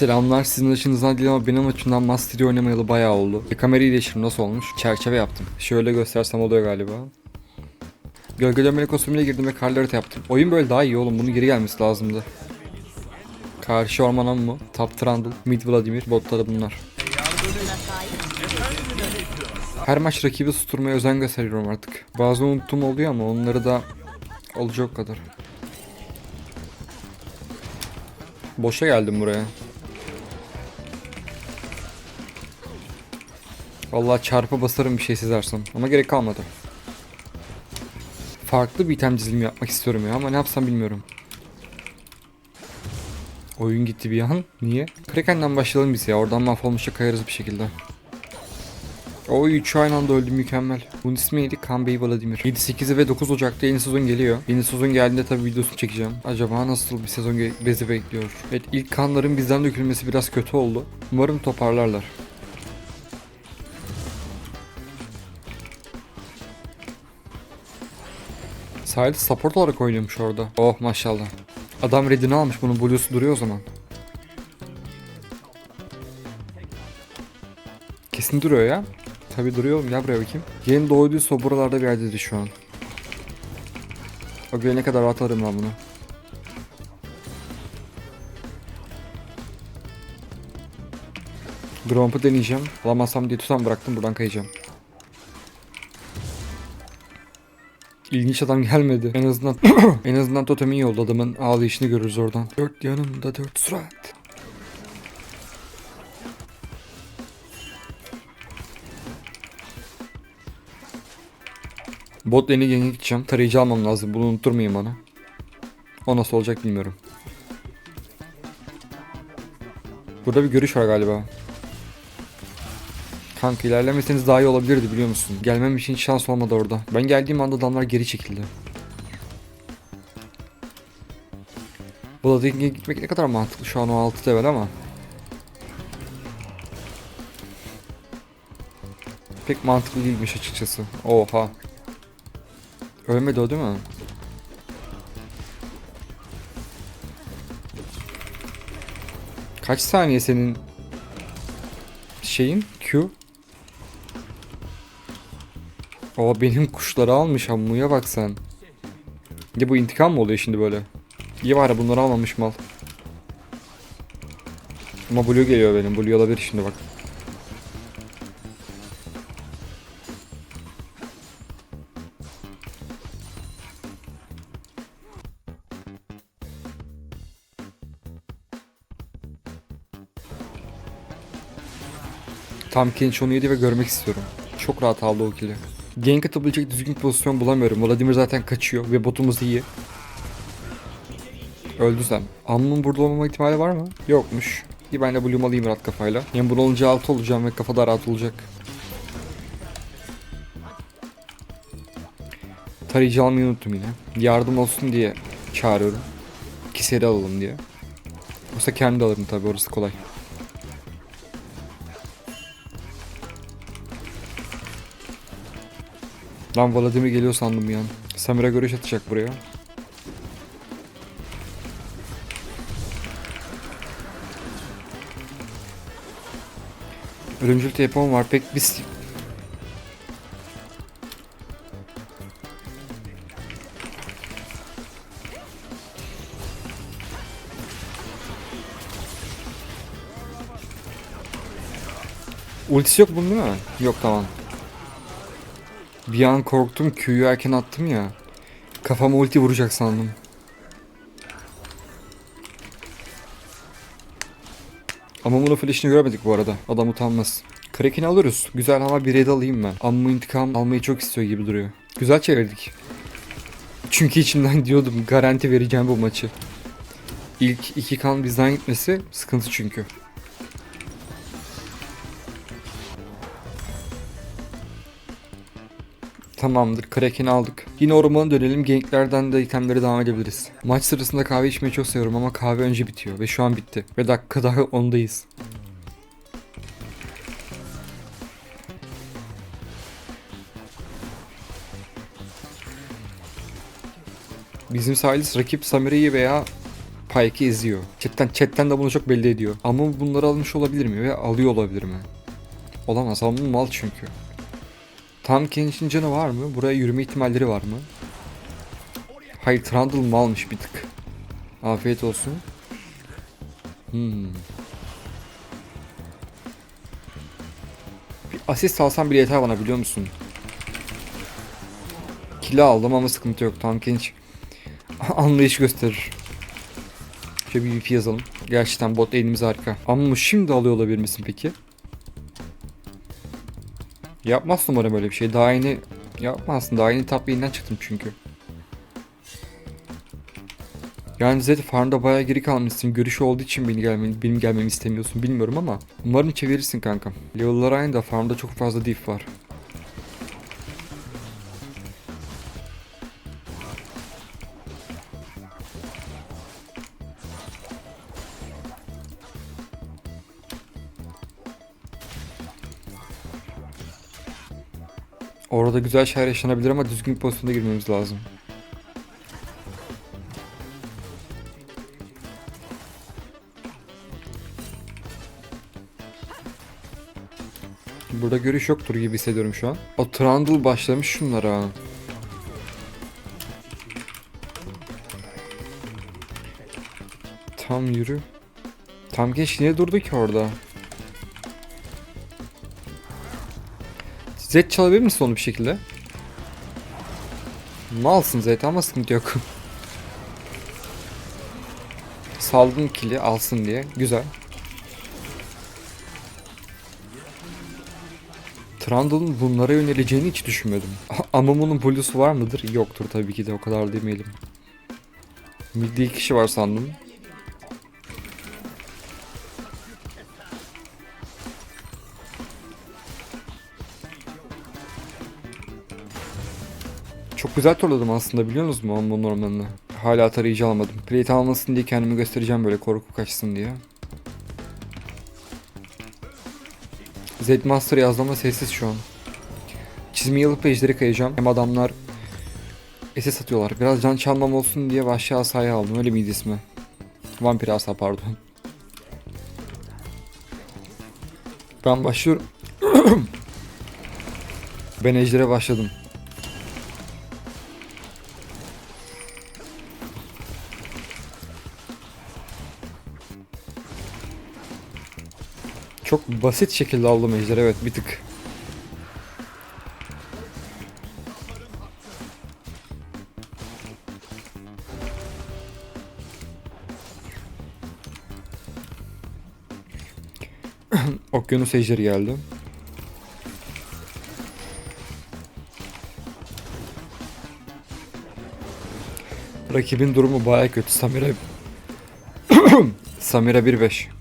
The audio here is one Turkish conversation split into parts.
Selamlar sizin açınızdan değil ama benim açımdan Mastery oynamayalı bayağı oldu. E, kamerayı değiştirdim nasıl olmuş? Çerçeve yaptım. Şöyle göstersem oluyor galiba. Gölgelenmeli kostümüne girdim ve karlarıt yaptım. Oyun böyle daha iyi oğlum bunun geri gelmesi lazımdı. Karşı orman mı? Top Trundle, Mid Vladimir, botları bunlar. Her maç rakibi susturmaya özen gösteriyorum artık. Bazı unuttuğum oluyor ama onları da olacak kadar. Boşa geldim buraya. Vallahi çarpı basarım bir şey çizersem. Ama gerek kalmadı. Farklı bir item dizilimi yapmak istiyorum ya ama ne yapsam bilmiyorum. Oyun gitti bir an. Niye? Kraken'den başlayalım biz ya. Oradan mahvolmuşa kayarız bir şekilde. O üçü aynı anda öldü mükemmel. Bunun ismi neydi? Kanbey Vladimir. 7, 8 ve 9 Ocak'ta yeni sezon geliyor. Yeni sezon geldiğinde tabii videosunu çekeceğim. Acaba nasıl bir sezon bezi bekliyor? Evet ilk kanların bizden dökülmesi biraz kötü oldu. Umarım toparlarlar. Sahilde support olarak oynuyormuş orada. Oh maşallah. Adam redini almış bunun blue'su duruyor o zaman. Kesin duruyor ya. Tabi duruyor gel buraya bakayım. Yeni doğduysa buralarda bir yerdedir şu an. O gelene kadar rahat alırım ben bunu. Gromp'u deneyeceğim. Alamazsam diye tutan bıraktım buradan kayacağım. İlginç adam gelmedi. En azından en azından totem iyi oldu adamın ağlayışını görürüz oradan. Dört yanımda dört surat. Bot lane'e genge gideceğim. Tarayıcı almam lazım. Bunu unutturmayın bana. O nasıl olacak bilmiyorum. Burada bir görüş var galiba. Kanka ilerlemeseniz daha iyi olabilirdi biliyor musun? Gelmem için şans olmadı orada. Ben geldiğim anda adamlar geri çekildi. Bloodhaven'e gitmek ne kadar mantıklı şu an o 6 level ama. Pek mantıklı değilmiş açıkçası. Oha. Ölmedi o değil mi? Kaç saniye senin şeyin Q? O benim kuşları almış ammuya bak sen. De bu intikam mı oluyor şimdi böyle? İyi var ya bunları almamış mal. Ama blue geliyor benim. Blue olabilir şimdi bak. Tam Kench onu yedi ve görmek istiyorum. Çok rahat aldı o kill'i. Gank atabilecek düzgün pozisyon bulamıyorum. Vladimir zaten kaçıyor ve botumuz iyi. Öldü sen. Amnun burada olmama ihtimali var mı? Yokmuş. İyi ben de Bloom alayım rahat kafayla. Yani bunu olunca alt olacağım ve kafa da rahat olacak. Tarayıcı almayı unuttum yine. Yardım olsun diye çağırıyorum. İki seri alalım diye. Yoksa kendi alırım tabi orası kolay. Lan Vladimir geliyor sandım an. Samira görüş atacak buraya. Ölümcül telefon var pek bir s- Ultisi yok bunun değil mi? Yok tamam. Bir an korktum Q'yu erken attım ya. Kafama ulti vuracak sandım. Ama bunu flash'ini göremedik bu arada. Adam utanmaz. Kraken'i alırız. Güzel ama bir red alayım ben. Amma intikam almayı çok istiyor gibi duruyor. Güzel çevirdik. Çünkü içimden diyordum garanti vereceğim bu maçı. İlk iki kan bizden gitmesi sıkıntı çünkü. Tamamdır. Kraken'i aldık. Yine ormana dönelim. Ganklerden de itemlere devam edebiliriz. Maç sırasında kahve içmeyi çok seviyorum ama kahve önce bitiyor. Ve şu an bitti. Ve dakika daha ondayız. Bizim Silas rakip Samira'yı veya Pike'i eziyor. Chatten, chatten de bunu çok belli ediyor. Ama bunları almış olabilir mi? Ve alıyor olabilir mi? Olamaz. Ama mal çünkü. Tam Kenish'in canı var mı? Buraya yürüme ihtimalleri var mı? Hayır Trundle malmış bir tık. Afiyet olsun. Hmm. Bir asist alsam bile yeter bana biliyor musun? Kilo aldım ama sıkıntı yok. Tam Kench anlayış gösterir. Şöyle bir VP yazalım. Gerçekten bot elimiz harika. Ama şimdi alıyor olabilir misin peki? Yapmaz umarım böyle bir şey. Daha yeni yapmazsın. Daha yeni top çıktım çünkü. Yani Zed farmda bayağı geri kalmışsın. Görüşü olduğu için beni gelmeni, benim gelmemi istemiyorsun bilmiyorum ama umarım çevirirsin kankam. Level'lar aynı da farmda çok fazla diff var. Orada güzel şeyler yaşanabilir ama düzgün bir pozisyonda girmemiz lazım. Burada görüş yoktur gibi hissediyorum şu an. O Trundle başlamış şunlara. Tam yürü. Tam geç niye durdu ki orada? Zed çalabilir misin onu bir şekilde? Malsın Zed ama sıkıntı yok. Saldım kili alsın diye. Güzel. Trundle'ın bunlara yöneleceğini hiç düşünmedim. Amumu'nun blue'su var mıdır? Yoktur tabii ki de o kadar demeyelim. Midde kişi var sandım. Çok güzel torladım aslında biliyor musunuz mu Amumu ormanını? Hala tarayıcı almadım. Plate almasın diye kendimi göstereceğim böyle korku kaçsın diye. Zedmaster yazdı ama sessiz şu an. Çizmeyi alıp ejderi kayacağım. Hem adamlar SS atıyorlar. Biraz can çalmam olsun diye vahşi asayı aldım. Öyle miydi ismi? Vampir asa pardon. Ben başlıyorum. ben ejdere başladım. Çok basit şekilde aldım ejderi evet bir tık. Okyanus ejderi geldi. Rakibin durumu baya kötü. Samira Samira 1-5.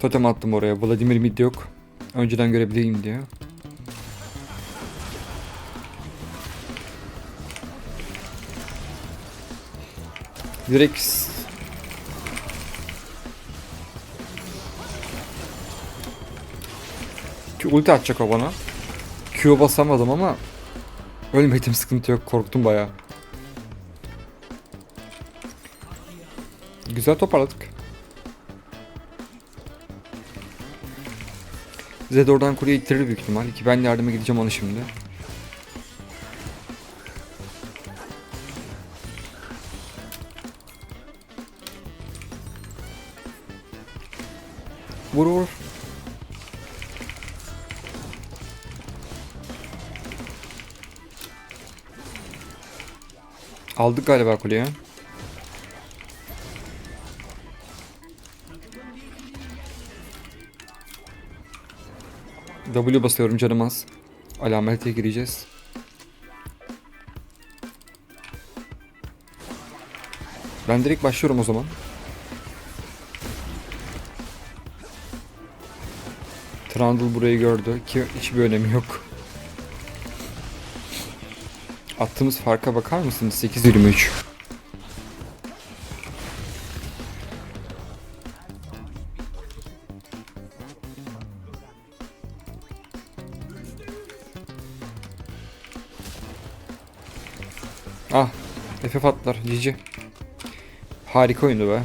Totem attım oraya. Vladimir mid yok. Önceden görebileyim diye. Direkt Q ulti atacak o bana. Q basamadım ama ölmedim sıkıntı yok korktum baya. Güzel toparladık. Zed oradan kurye ittirir büyük ihtimal ki ben yardıma gideceğim ona şimdi. Vur vur. Aldık galiba kuleye. W basıyorum canım az. Alamete gireceğiz. Ben direkt başlıyorum o zaman. Trundle burayı gördü ki hiçbir önemi yok. Attığımız farka bakar mısınız? 8-23. Ah. FF atlar. Cici. Harika oyundu be.